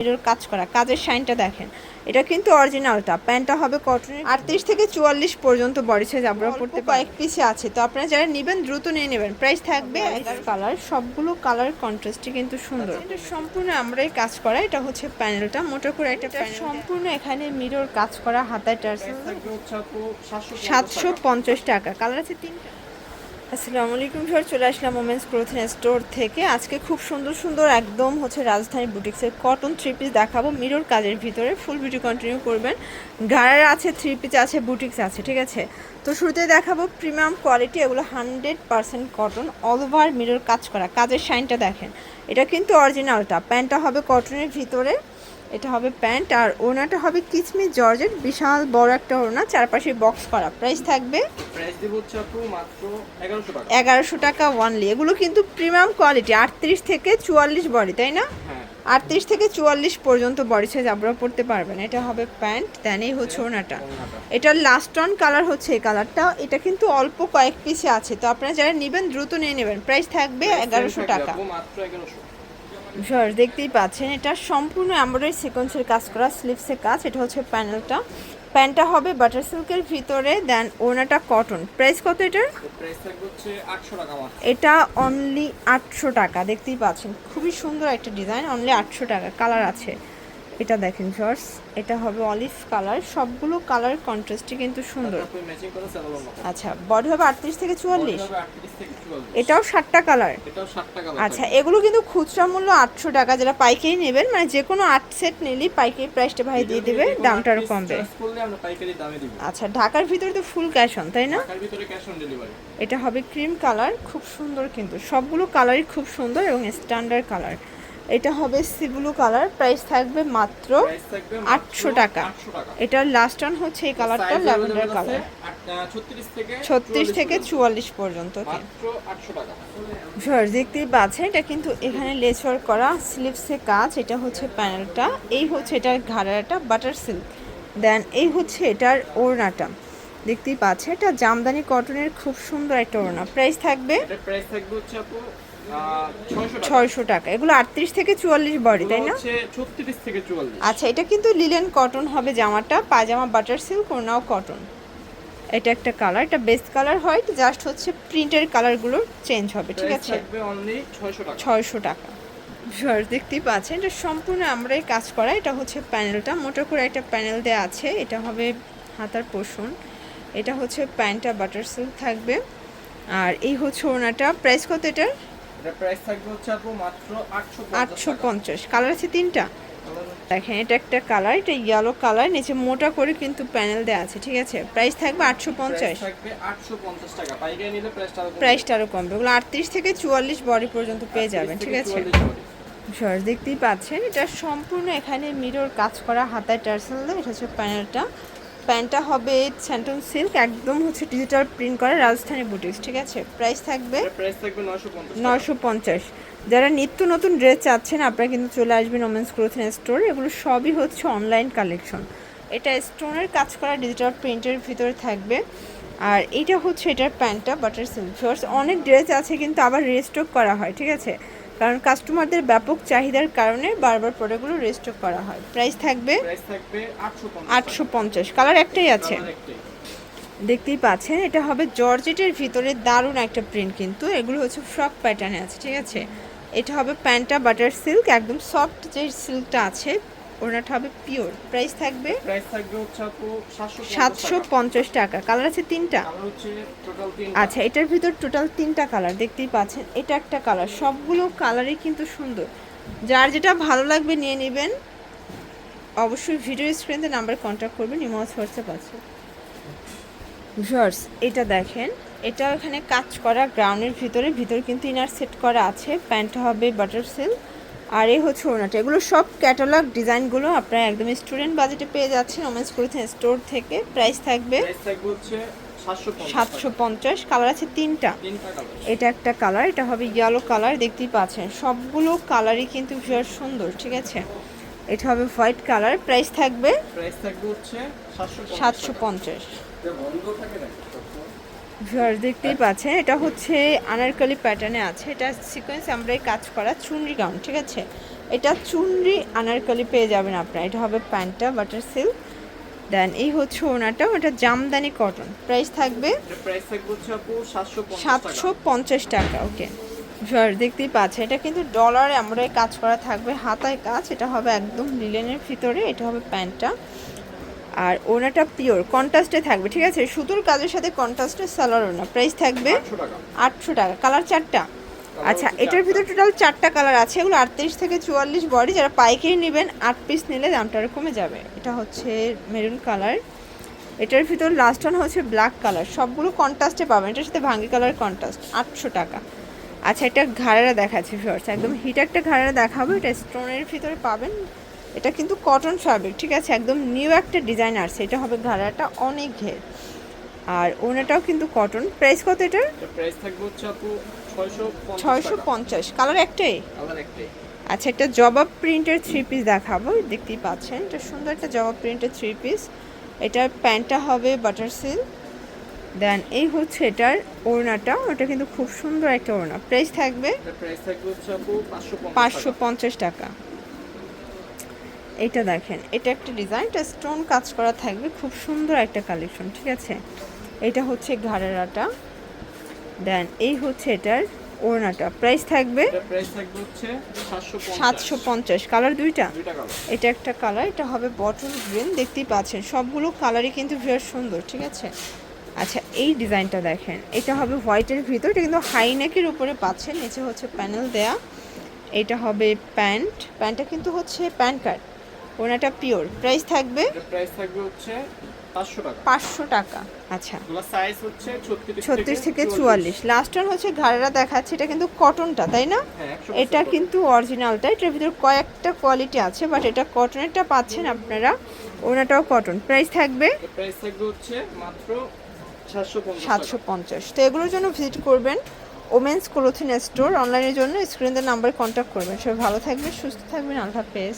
এটার কাজ করা কাজের শাইনটা দেখেন। এটা কিন্তু অরিজিনালটা প্যান্টটা হবে কটনের। আটত্রিশ থেকে চুয়াল্লিশ পর্যন্ত বডি সাইজ আমরা পড়তে কয়েক পিসে আছে তো আপনারা যারা নেবেন দ্রুত নিয়ে নেবেন। প্রাইস থাকবে কালার সবগুলো কালার কন্ট্রাস্টই কিন্তু সুন্দর। এটা সম্পূর্ণ আমরাই কাজ করা এটা হচ্ছে প্যানেলটা মোটা করে একটা সম্পূর্ণ এখানে মিরর কাজ করা হাতায় টার্সেল সাতশো পঞ্চাশ টাকা। কালার আছে তিনটা। আসসালামু আলাইকুম স্যার চলে আসলাম ওমেন্স ক্লোথিং স্টোর থেকে। আজকে খুব সুন্দর সুন্দর একদম হচ্ছে রাজধানী বুটিক্সের কটন থ্রি পিস দেখাবো। মিরর কাজের ভিতরে ফুল ভিডিও কন্টিনিউ করবেন। গাড়ার আছে থ্রি পিস আছে বুটিক্স আছে, ঠিক আছে? তো শুরুতে দেখাবো প্রিমিয়াম কোয়ালিটি এগুলো hundred percent cotton all over mirror কাজ করা। কাজের শাইনটা দেখেন। এটা কিন্তু অরিজিনালটা প্যান্টটা হবে কটনের ভিতরে। এটা হবে প্যান্ট আর ওনাটা হবে কিচমিচ জর্জের বিশাল বড় একটা ওনা চারপাশে বক্স করা। প্রাইস থাকবে প্রাইস দিব হচ্ছে আপু মাত্র এগারোশো টাকা। ওয়ানলি এগুলো কিন্তু প্রিমিয়াম কোয়ালিটি আটত্রিশ থেকে চুয়াল্লিশ বডি তাই না? হ্যাঁ। আটত্রিশ থেকে চুয়াল্লিশ পর্যন্ত বডি সাইজ আপনারা পড়তে পারবেন এটা হবে প্যান্ট দেন এই হচ্ছে ওনাটা। এটার লাস্ট অন কালার হচ্ছে এই কালারটা এটা কিন্তু অল্প কয়েক পিসে আছে। তো আপনারা যারা নেবেন দ্রুত নিয়ে নেবেন। প্রাইস থাকবে এগারোশো টাকা। মাত্র এগারোশো। সর দেখতেই পাচ্ছেন এটা সম্পূর্ণ এমব্রয়ডারি সিকোয়েন্সের কাজ করা স্লিভসের কাজ এটা হচ্ছে প্যানেলটা। প্যান্টটা হবে বাটার সিল্কের ভিতরে দেন ওনাটা কটন প্রাইস কত এটার? এটা অনলি আটশো টাকা দেখতেই পাচ্ছেন। খুবই সুন্দর একটা ডিজাইন অনলি আটশো টাকা কালার আছে। এটা দেখেন জর্স এটা হবে অলিভ কালার। সবগুলো কালার কন্ট্রাস্টই কিন্তু সুন্দর। আচ্ছা বডি হবে আটত্রিশ থেকে চুয়াল্লিশ? এটাও ষাটটা কালার। আচ্ছা এগুলো কিন্তু খুচরা মূল্য আটশো টাকা। যারা পাইকারি নেবেন মানে যে কোনো আট সেট নিলেই পাইকারি প্রাইসটা ভাই দিয়ে দেবে দামটা আরও কমবে। আচ্ছা ঢাকার ভিতরে তো ফুল ক্যাশ অন তাই না? এটা হবে ক্রিম কালার খুব সুন্দর কিন্তু। সবগুলো কালারই খুব সুন্দর এবং স্ট্যান্ডার্ড কালার এটা হবে সি ব্লু কালার। প্রাইস থাকবে মাত্র আটশো টাকা। এটার লাস্ট অন হচ্ছে এই কালারটা ল্যাভেন্ডার কালার। ছত্রিশ থেকে। চুয়াল্লিশ পর্যন্ত। দেখতেই পাচ্ছেন এটা কিন্তু এখানে লেচওয়ার করা স্লিভসে কাজ। এটা হচ্ছে প্যানেলটা এই হচ্ছে এটার ঘাড়াটা বাটার সিল্ক দেন এই হচ্ছে এটার ওড়নাটা। দেখতেই পাচ্ছেন এটা জামদানি কটনের খুব সুন্দর একটা ওড়না। প্রাইস থাকবে প্রাইস থাকবে হচ্ছে আপু ছয়শো টাকা। এগুলো আটত্রিশ থেকে চুয়াল্লিশ বডি তাই না? ছত্রিশ থেকে চুয়াল্লিশ। আচ্ছা এটা কিন্তু লিলেন কটন হবে জামাটা পায়জামা বাটার সিল্ক ওড়নাও কটন। এটা একটা কালার এটা বেস্ট কালার হোয়াইট জাস্ট হচ্ছে প্রিন্টের কালারগুলো চেঞ্জ হবে ঠিক আছে? ছয়শো টাকা। ছয়শো টাকা। ভিউয়ার্স দেখতেই পাচ্ছেন এটা সম্পূর্ণ আমরাই কাজ করা এটা হচ্ছে প্যানেলটা। মোটা করে একটা প্যানেল দেওয়া আছে এটা হবে হাতার পোষণ। এটা হচ্ছে প্যান্টটা বাটার সিল্ক থাকবে। আর এই হচ্ছে ওনাটা প্রাইস কত এটার? এটা প্রাইস থাকবে হচ্ছে আপু মাত্র আটশো আটশো পঞ্চাশ। কালার আছে তিনটা? দেখেন এটা একটা কালার এটা ইয়েলো কালার নিচে মোটা করে কিন্তু প্যানেল দেওয়া আছে ঠিক আছে? প্রাইস থাকবে আটশো পঞ্চাশ। প্রাইসটা আরও কমবে। ওগুলো আটত্রিশ থেকে চুয়াল্লিশ বডি পর্যন্ত পেয়ে যাবেন ঠিক আছে? 44 দেখতেই পাচ্ছেন এটা সম্পূর্ণ এখানে মিরর কাজ করা হাতায় টার্সেল এটা হচ্ছে প্যানেলটা প্যান্টটা হবে স্যান্টন সিল্ক একদম হচ্ছে ডিজিটাল প্রিন্ট করা রাজস্থানী বুটিক্স ঠিক আছে? প্রাইস থাকবে প্রাইস থাকবে নশো পঞ্চাশ যারা নিত্য নতুন ড্রেস চাচ্ছেন আপনারা কিন্তু চলে আসবেন ওমেন্স ক্লোথিং স্টোর এগুলো সবই হচ্ছে অনলাইন কালেকশন এটা স্টোনের কাজ করা ডিজিটাল প্রিন্টের ভিতরে থাকবে। আর এটা হচ্ছে এটার প্যান্টটা বাটার সিল্ক ফিওর্স অনেক ড্রেস আছে কিন্তু আবার রেস্টক করা হয় ঠিক আছে? কারণ কাস্টমারদের ব্যাপক চাহিদার কারণে বারবার প্রোডাক্টগুলো রেস্টক করা হয়। প্রাইস থাকবে আটশো পঞ্চাশ। কালার একটাই আছে। দেখতেই পাচ্ছেন এটা হবে জর্জেটের ভিতরে দারুণ একটা প্রিন্ট কিন্তু। এগুলো হচ্ছে ফ্রক প্যাটার্নে আছে ঠিক আছে? এটা হবে প্যান্টা বাটার সিল্ক একদম সফট যে সিল্কটা আছে ওনাটা হবে পিওর। প্রাইস থাকবে প্রাইস থাকবে হচ্ছে আপু সাতশো সাতশো পঞ্চাশ টাকা। কালার আছে তিনটা? কালার হচ্ছে টোটাল তিন আচ্ছা এটার ভিতর টোটাল তিনটা কালার দেখতেই পাচ্ছেন। এটা একটা কালার। সবগুলো কালারই কিন্তু সুন্দর। যার যেটা ভালো লাগবে নিয়ে নেবেন। অবশ্যই ভিডিও স্ক্রিনে নাম্বার কন্ট্যাক্ট করবেন ইমোজ হোয়াটসঅ্যাপ আছে। ভিউয়ার্স এটা দেখেন। এটা এখানে কাজ করা গ্রাউন্ডের ভিতরে। ভিতরে কিন্তু ইনার সেট করা আছে। প্যান্টটা হবে বাটার সিল্ক আর এই হচ্ছে ওনাটা এগুলো সব ক্যাটালগ ডিজাইনগুলো আপনারা একদম স্টুডেন্ট বাজেটে পেয়ে যাচ্ছেন। ওমেন্স করেছেন স্টোর থেকে প্রাইস থাকবে সাতশো পঞ্চাশ। কালার আছে তিনটা। এটা একটা কালার এটা হবে ইয়েলো কালার দেখতেই পাচ্ছেন। সবগুলো কালারই কিন্তু ভীষণ সুন্দর ঠিক আছে? এটা হবে হোয়াইট কালার প্রাইস থাকবে প্রাইস থাকবে হচ্ছে সাতশো পঞ্চাশ। ভিউয়ার দেখতেই পাচ্ছেন এটা হচ্ছে আনারকলি প্যাটার্নে আছে। এটা সিকোয়েন্স আমরাই কাজ করা চুনরি গাউন ঠিক আছে? এটা চুনরি আনারকলি পেয়ে যাবেন আপনারা। এটা হবে প্যান্টটা বাটার সিল্ক দেন এই হচ্ছে ওনাটা ওটা জামদানি কটন প্রাইস থাকবে সাতশো সাতশো পঞ্চাশ টাকা ওকে ভিউয়ার দেখতেই পাচ্ছেন এটা কিন্তু ডলারে আমরা কাজ করা থাকবে হাতায় কাজ। এটা হবে একদম লিলেনের ভিতরে এটা হবে প্যান্টটা। আর ওনাটা পিওর কন্ট্রাস্টে থাকবে ঠিক আছে? সুতোর কাজের সাথে কন্ট্রাস্টে সালোয়ার ওনা প্রাইস থাকবে আটশো টাকা। কালার চারটা। আচ্ছা এটার ভিতরে টোটাল চারটা কালার আছে। এগুলো আটত্রিশ থেকে চুয়াল্লিশ বডি যারা পাইকারি নেবেন আট পিস নিলে দামটা আরও কমে যাবে। এটা হচ্ছে মেরুন কালার এটার ভিতর লাস্ট ওয়ান হচ্ছে ব্ল্যাক কালার সবগুলো কন্ট্রাস্টে পাবেন। এটার সাথে ভাঙ্গি কালার কন্ট্রাস্ট আটশো টাকা। আচ্ছা এটা ঘাড়েরা দেখাচ্ছি ফিওর্স একদম হিট একটা ঘাড়েরা দেখাবো। এটা স্টোনের ভিতরে পাবেন। এটা কিন্তু কটন ফ্যাব্রিক ঠিক আছে? একদম নিউ একটা ডিজাইন আসছে। এটা হবে ঘাড়াটা অনেক ঘের। আর ওনাটাও কিন্তু কটন প্রাইস কত এটার? এটা প্রাইস থাকবে হচ্ছে আপু ছয়শো ছয়শো পঞ্চাশ। কালার একটাই? আবার একটাই। আচ্ছা একটা জবাব প্রিন্টের থ্রি পিস দেখাবো। দেখতেই পাচ্ছেন এটা সুন্দর একটা জবাব প্রিন্টের থ্রি পিস এটার প্যান্টটা হবে বাটার সিল্ক দেন এই হচ্ছে এটার ওড়নাটা। ওটা কিন্তু খুব সুন্দর একটা ওড়না। প্রাইস থাকবে? প্রাইস থাকবে হচ্ছে আপু পাঁচশো পাঁচশো পঞ্চাশ টাকা। এটা দেখেন এটা একটা ডিজাইন এটা স্টোন কাজ করা থাকবে খুব সুন্দর একটা কালেকশন ঠিক আছে? এটা হচ্ছে ঘাড়েরাটা। দেন এই হচ্ছে এটার ওড়নাটা। প্রাইস থাকবে সাতশো পঞ্চাশ। কালার দুইটা? দুইটা এটা একটা কালার এটা হবে বটল গ্রিন দেখতেই পাচ্ছেন। সবগুলো কালারই কিন্তু ভীষণ সুন্দর ঠিক আছে? আচ্ছা এই ডিজাইনটা দেখেন। এটা হবে হোয়াইটের ভিতর এটা কিন্তু হাই নেকের উপরে পাচ্ছেন নিচে হচ্ছে প্যানেল দেয়া। এটা হবে প্যান্ট প্যান্টটা কিন্তু হচ্ছে প্যান্ট কার্ড ওনাটা পিওর। প্রাইস থাকবে? প্রাইস থাকবে হচ্ছে পাঁচশো টাকা। আচ্ছা। এগুলো সাইজ হচ্ছে ছত্রিশ থেকে চুয়াল্লিশ। লাস্ট ওয়ান হচ্ছে ঘাড়েরা দেখাচ্ছে এটা কিন্তু কটনটা তাই না? হ্যাঁ এটা কিন্তু অরিজিনালটা এটার ভিতরে কয়েকটা কোয়ালিটি আছে বাট এটা কটনেরটা পাচ্ছেন আপনারা। ওনাটাও কটন প্রাইস থাকবে? প্রাইস থাকবে হচ্ছে মাত্র সাতশো সাতশো পঞ্চাশ। তো এগুলোর জন্য ভিজিট করবেন ওমেন্স ক্লোথিং স্টোর অনলাইনের জন্য স্ক্রিনের নাম্বার কন্ট্যাক্ট করবেন। সবাই ভালো থাকবেন সুস্থ থাকবেন। আল্লাহ হাফেজ।